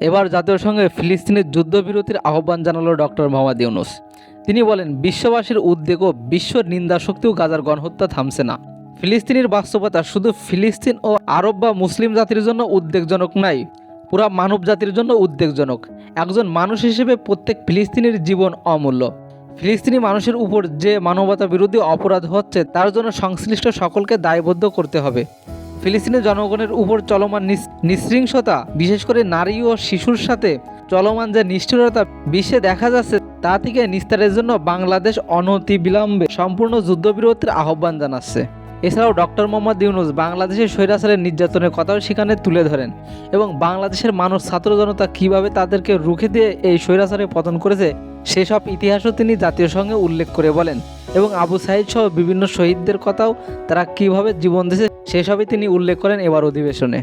এবার জাতীয় সঙ্গে ফিলিস্তিনের যুদ্ধবিরতির আহ্বান জানালো ডক্টর মোহাম্মদ ইউনুস। তিনি বলেন, বিশ্ববাসীর উদ্বেগ ও বিশ্ব নিন্দা শক্তিও গাজার গণহত্যা থামছে না। ফিলিস্তিনের বাস্তবতা শুধু ফিলিস্তিন ও আরব বা মুসলিম জাতির জন্য উদ্বেগজনক নাই, পুরা মানব জাতির জন্য উদ্বেগজনক। একজন মানুষ হিসেবে প্রত্যেক ফিলিস্তিনির জীবন অমূল্য। ফিলিস্তিনি মানুষের উপর যে মানবতা বিরোধী অপরাধ হচ্ছে, তার জন্য সংশ্লিষ্ট সকলকে দায়বদ্ধ করতে হবে। ফিলিস্তিনি জনগণের উপর চলমান নিঃসৃংসতা, বিশেষ করে নারী ও শিশুর সাথে চলমান যে নিষ্ঠুরতা, বিশ্বে দেখা যাচ্ছে তা থেকে নিস্তারের জন্য বাংলাদেশ অনতি অনতিবিলম্বে সম্পূর্ণ যুদ্ধবিরতির আহ্বান জানাচ্ছে। এছাড়াও ডক্টর মোহাম্মদ ইউনুস বাংলাদেশের স্বৈরাচারের নির্যাতনের কথাও সেখানে তুলে ধরেন এবং বাংলাদেশের মানুষ ছাত্র জনতা কীভাবে তাদেরকে রুখে দিয়ে এই স্বৈরাচারে পতন করেছে, সেসব ইতিহাসও তিনি জাতীয় সঙ্গে উল্লেখ করে বলেন। এবং আবু সাহিদ সহ বিভিন্ন শহীদদের কথাও তারা কীভাবে জীবন দিয়েছে, সেসবই তিনি উল্লেখ করেন এবার অধিবেশনে।